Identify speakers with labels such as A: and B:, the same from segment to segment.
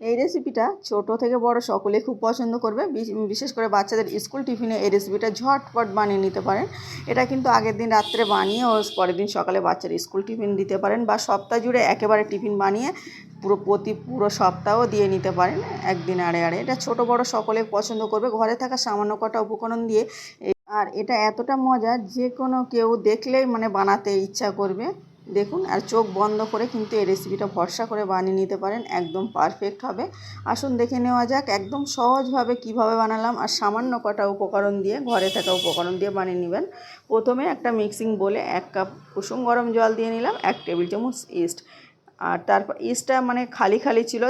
A: এই রেসিপিটা ছোট থেকে বড় সকলে খুব পছন্দ করবে। বিশ- বিশেষ করে বাচ্চাদের স্কুল টিফিনে এই রেসিপিটা ঝটপট বানিয়ে নিতে পারেন। এটা কিন্তু আগের দিন রাত্রে বানিয়ে ও পরের দিন সকালে বাচ্চার স্কুল টিফিন দিতে পারেন বা সপ্তাহ জুড়ে একেবারে টিফিন বানিয়ে পুরো প্রতি পুরো সপ্তাহ দিয়ে নিতে পারেন একদিন আড়ে আড়ে। এটা ছোট বড় সকলে পছন্দ করবে। ঘরে থাকা সামান্য কটা উপকরণ দিয়ে আর এটা এতটা মজা যে কোনো কেউ দেখলেই মানে বানাতে ইচ্ছা করবে। দেখুন, আর চোখ বন্ধ করে কিন্তু এই রেসিপিটা ভরসা করে বানিয়ে নিতে পারেন, একদম পারফেক্ট হবে। আসুন দেখে নেওয়া যাক, একদম সহজভাবে কীভাবে বানালাম, আর সামান্য কটা উপকরণ দিয়ে, ঘরে থাকা উপকরণ দিয়ে বানিয়ে নেবেন। প্রথমে একটা মিক্সিং বলে এক কাপ কুসুম গরম জল দিয়ে নিলাম, এক টেবিল চামচ ইস্ট আর তারপর ইস্টটা মানে খালি খালি ছিল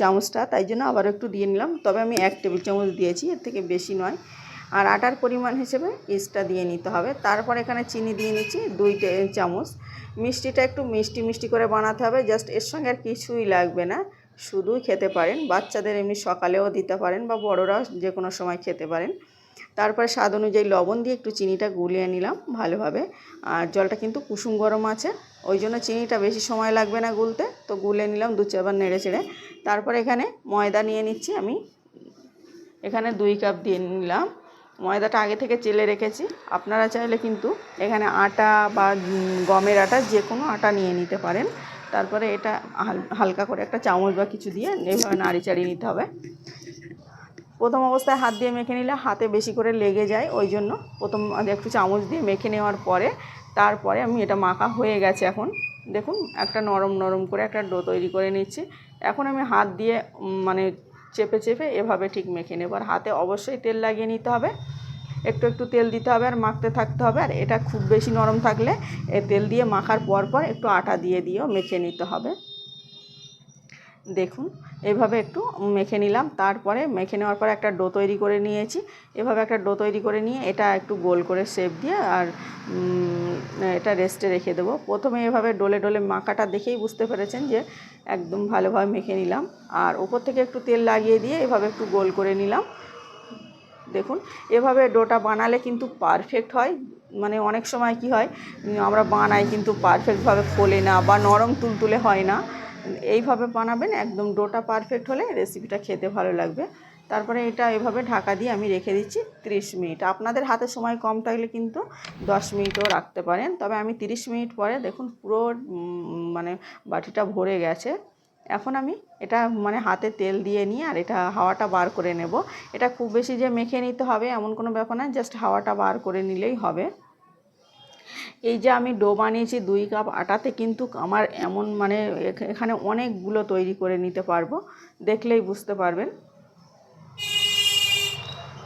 A: চামচটা, তাই জন্য আবার একটু দিয়ে নিলাম। তবে আমি এক টেবিল চামচ দিয়েছি, এর থেকে বেশি নয়। আর আটার পরিমাণ হিসেবে ইস্টটা দিয়ে নিতে হবে। তারপর এখানে চিনি দিয়ে নিচ্ছি, দুই চামচ। মিষ্টিটা একটু মিষ্টি মিষ্টি করে বানাতে হবে জাস্ট এর সঙ্গে আর কিছুই লাগবে না। শুধুই খেতে পারেন, বাচ্চাদের এমনি সকালেও দিতে পারেন বা বড়রাও যে কোনো সময় খেতে পারেন। তারপরে স্বাদ অনুযায়ী লবণ দিয়ে একটু চিনিটা গুলিয়ে নিলাম ভালোভাবে। আর জলটা কিন্তু কুসুম গরম আছে, ওই জন্য চিনিটা বেশি সময় লাগবে না গুলতে, তো গুলে নিলাম দু চারবার নেড়ে চেড়ে। তারপর এখানে ময়দা নিয়ে নিচ্ছি আমি। এখানে দুই কাপ দিয়ে নিলাম। ময়দাটা আগে থেকে চেলে রেখেছি। আপনারা চাইলে কিন্তু এখানে আটা বা গমের আটা যে কোনো আটা নিয়ে নিতে পারেন। তারপরে এটা হাল- হালকা করে একটা চামচ বা কিছু দিয়ে এইভাবে নাড়ি চাড়িয়ে নিতে হবে। প্রথম অবস্থায় হাত দিয়ে মেখে নিলে হাতে বেশি করে লেগে যায়, ওই জন্য প্রথম একটু চামচ দিয়ে মেখে নেওয়ার পরে, তারপরে আমি এটা মাখা হয়ে গেছে এখন। দেখুন, একটা নরম নরম করে একটা ডো তৈরি করে নিচ্ছি। এখন আমি হাত দিয়ে মানে চেপে চেপে এভাবে ঠিক মেখে নেব। আর হাতে অবশ্যই তেল লাগিয়ে নিতে হবে। একটু একটু তেল দিতে হবে আর মাখতে থাকতে হবে। আর এটা খুব বেশি নরম থাকলে এ তেল দিয়ে মাখার পর পর একটু আটা দিয়ে দিয়েও মেখে নিতে হবে। দেখুন এভাবে একটু মেখে নিলাম। তারপরে মেখে নেওয়ার পরে একটা ডো তৈরি করে নিয়েছি। এভাবে একটা ডো তৈরি করে নিয়ে এটা একটু গোল করে শেপ দিয়ে আর এটা রেস্টে রেখে দেবো। প্রথমে এভাবে ডোলে ডোলে মাখাটা দেখেই বুঝতে পেরেছেন যে একদম ভালোভাবে মেখে নিলাম। আর ওপর থেকে একটু তেল লাগিয়ে দিয়ে এভাবে একটু গোল করে নিলাম। দেখুন, এভাবে ডোটা বানালে কিন্তু পারফেক্ট হয়। মানে অনেক সময় কি হয়, আমরা বানাই কিন্তু পারফেক্টভাবে ফোলে না বা নরম তুলতুলে হয় না। এইভাবে বানাবেন, একদম ডোটা পারফেক্ট হলে রেসিপিটা খেতে ভালো লাগবে। তারপরে এটা এভাবে ঢাকা দিয়ে আমি রেখে দিচ্ছি 30 মিনিট। আপনাদের হাতে সময় কম থাকলে কিন্তু 10 মিনিটও রাখতে পারেন। তবে আমি 30 মিনিট পরে দেখুন পুরো মানে বাটিটা ভরে গেছে। এখন আমি এটা মানে হাতে তেল দিয়ে নিয়ে আর এটা হাওয়াটা বার করে নেব। এটা খুব বেশি যে মেখে নিতে হবে এমন কোনো ব্যাপার না জাস্ট হাওয়াটা বার করে নিলেই হবে। এই যে আমি ডো বানিয়েছি দুই কাপ আটাতে কিন্তু আমার এমন মানে এখ- এখানে অনেকগুলো তৈরি করে নিতে পারব, দেখলেই বুঝতে পারবেন।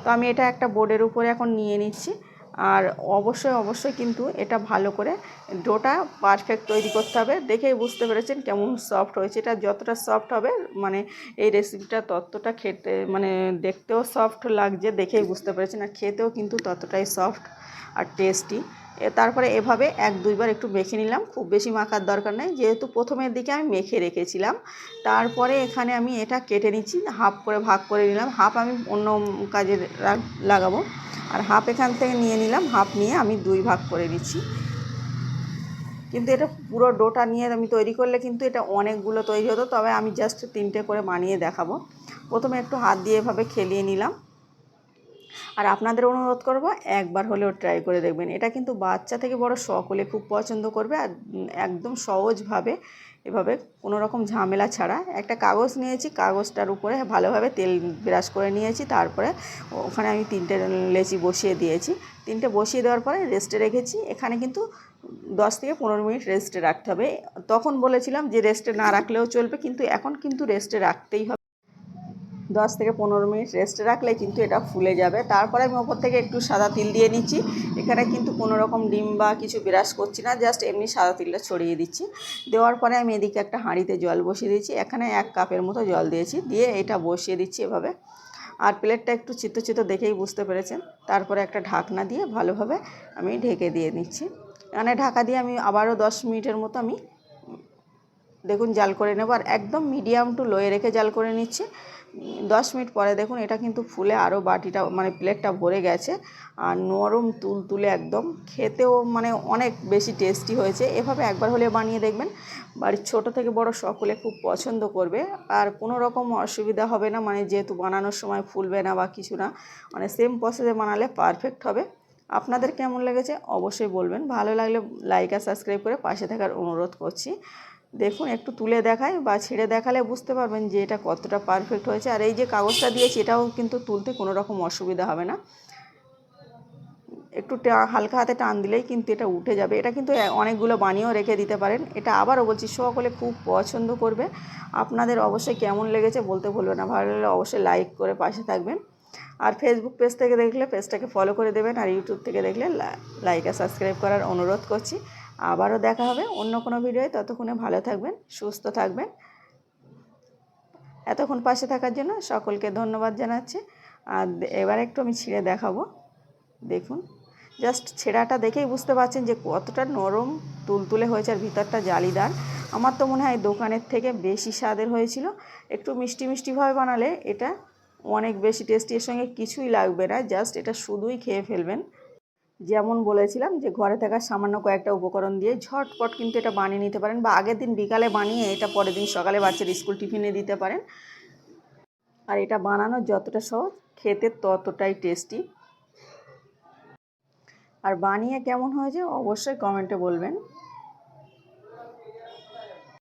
A: তো আমি এটা একটা বোর্ডের উপরে এখন নিয়ে নিচ্ছি, আর অবশ্যই অবশ্যই কিন্তু এটা ভালো করে ডোটা পারফেক্ট তৈরি করতে হবে। দেখেই বুঝতে পেরেছেন কেমন সফট হয়েছে। এটা যতটা সফট হবে মানে এই রেসিপিটা ততটা খেতে মানে দেখতেও সফট লাগছে, দেখেই বুঝতে পেরেছেন। আর খেতেও কিন্তু ততটাই সফট আর টেস্টি। তারপরে এভাবে এক দুইবার একটু মেখে নিলাম। খুব বেশি মাখার দরকার নেই। যেহেতু প্রথমের দিকে আমি মেখে রেখেছিলাম, তারপরে এখানে আমি এটা কেটে নিচ্ছি, হাফ করে ভাগ করে নিলাম। হাফ আমি অন্য কাজে লাগাবো। আর হাফ এখান থেকে নিয়ে নিলাম, হাফ নিয়ে আমি দুই ভাগ করে নিচ্ছি। কিন্তু এটা পুরো ডোটা নিয়ে আমি তৈরি করলে কিন্তু এটা অনেকগুলো তৈরি হতো। তবে আমি জাস্ট তিনটে করে বানিয়ে দেখাবো। প্রথমে একটু হাত দিয়ে এভাবে খেলিয়ে নিলাম। আর আপনাদের অনুরোধ করব, একবার হলেও ট্রাই করে দেখবেন। এটা কিন্তু বাচ্চা থেকে বড় সকলে খুব পছন্দ করবে আর একদম সহজভাবে এভাবে কোনো রকম ঝামেলা ছাড়া। একটা কাগজ নিয়েছি, কাগজটার উপরে ভালোভাবে তেল ব্রাশ করে নিয়েছি, তারপরে ওখানে আমি তিনটে লেচি বসিয়ে দিয়েছি। তিনটে বসিয়ে দেওয়ার পরে রেস্টে রেখেছি। এখানে কিন্তু দশ থেকে পনেরো মিনিট রেস্টে রাখতে হবে। তখন বলেছিলাম যে রেস্টে না রাখলেও চলবে, কিন্তু এখন কিন্তু রেস্টে রাখতেই হবে। দশ থেকে পনেরো মিনিট রেস্টে রাখলে কিন্তু এটা ফুলে যাবে। তারপরে আমি ওপর থেকে একটু সাদা তিল দিয়ে নিচ্ছি। এখানে কিন্তু কোনো রকম ডিম বা কিছু বিরাজ করছি না জাস্ট এমনি সাদা তিলটা ছড়িয়ে দিচ্ছি। দেওয়ার পরে আমি এদিকে একটা হাঁড়িতে জল বসিয়ে দিয়েছি। এখানে এক কাপের মতো জল দিয়েছি। দিয়ে এটা বসিয়ে দিচ্ছি এভাবে। আর প্লেটটা একটু চিত্ত চিত্ত দেখেই বুঝতে পেরেছেন। তারপরে একটা ঢাকনা দিয়ে ভালোভাবে আমি ঢেকে দিয়ে নিচ্ছি। এখানে ঢাকা দিয়ে আমি আবারও দশ মিনিটের মতো আমি দেখুন জাল করে নেব, আর একদম মিডিয়াম টু লোয়ে রেখে জাল করে নিচ্ছি। দশ মিনিট পরে দেখুন এটা কিন্তু ফুলে আরও বাটিটা মানে প্লেটটা ভরে গেছে। আর নরম তুল তুলে একদম, খেতেও মানে অনেক বেশি টেস্টি হয়েছে। এভাবে একবার হলে বানিয়ে দেখবেন। বাড়ির ছোট থেকে বড় সকলে খুব পছন্দ করবে। আর কোনো রকম অসুবিধা হবে না মানে যেহেতু বানানোর সময় ফুলবে না বা কিছু না মানে সেম প্রসেসে বানালে পারফেক্ট হবে। আপনাদের কেমন লেগেছে অবশ্যই বলবেন। ভালো লাগলে লাইক আর সাবস্ক্রাইব করে পাশে থাকার অনুরোধ করছি। দেখুন, একটু তুলে দেখায় বা ছেড়ে দেখালে বুঝতে পারবেন যে এটা কতটা পারফেক্ট হয়েছে। আর এই যে কাগজটা দিয়েছি, এটাও কিন্তু তুলতে কোনো রকম অসুবিধা হবে না। একটু হালকা হাতে টান দিলেই কিন্তু এটা উঠে যাবে। এটা কিন্তু অনেকগুলো বানিয়েও রেখে দিতে পারেন। এটা আবারও বলছি, সকলে খুব পছন্দ করবে। আপনাদের অবশ্যই কেমন লেগেছে বলতে ভুলবেন না। ভালো লাগলে অবশ্যই লাইক করে পাশে থাকবেন। আর ফেসবুক পেজ থেকে দেখলে পেজটাকে ফলো করে দেবেন। আর ইউটিউব থেকে দেখলে লাইক আর সাবস্ক্রাইব করার অনুরোধ করছি। আবারও দেখা হবে অন্য কোনো ভিডিওয়। ততক্ষণে ভালো থাকবেন, সুস্থ থাকবেন। এতক্ষণ পাশে থাকার জন্য সকলকে ধন্যবাদ জানাচ্ছি। আর এবার একটু আমি ছিঁড়ে দেখাবো। দেখুন, জাস্ট ছেঁড়াটা দেখেই বুঝতে পারছেন যে কতটা নরম, তুলতুলে হয়েছে আর ভিতরটা জালিদার। আমার তো মনে হয় দোকানের থেকে বেশি স্বাদের হয়েছিল। একটু মিষ্টি মিষ্টিভাবে বানালে এটা অনেক বেশি টেস্টি। এর সঙ্গে কিছুই লাগবে না, জাস্ট এটা শুধুই খেয়ে ফেলবেন। যেমন বলেছিলাম যে ঘরে থাকা সামান্য কয়েকটা উপকরণ দিয়ে ঝটপট কিন্তু এটা বানিয়ে নিতে পারেন বা আগের দিন বিকালে বানিয়ে এটা পরের দিন সকালে বাচ্চার স্কুল টিফিনে দিতে পারেন। আর এটা বানানো যতটা সহজ, খেতে ততটাই টেস্টি। আর বানিয়ে কেমন হয়েছে অবশ্যই কমেন্টে বলবেন।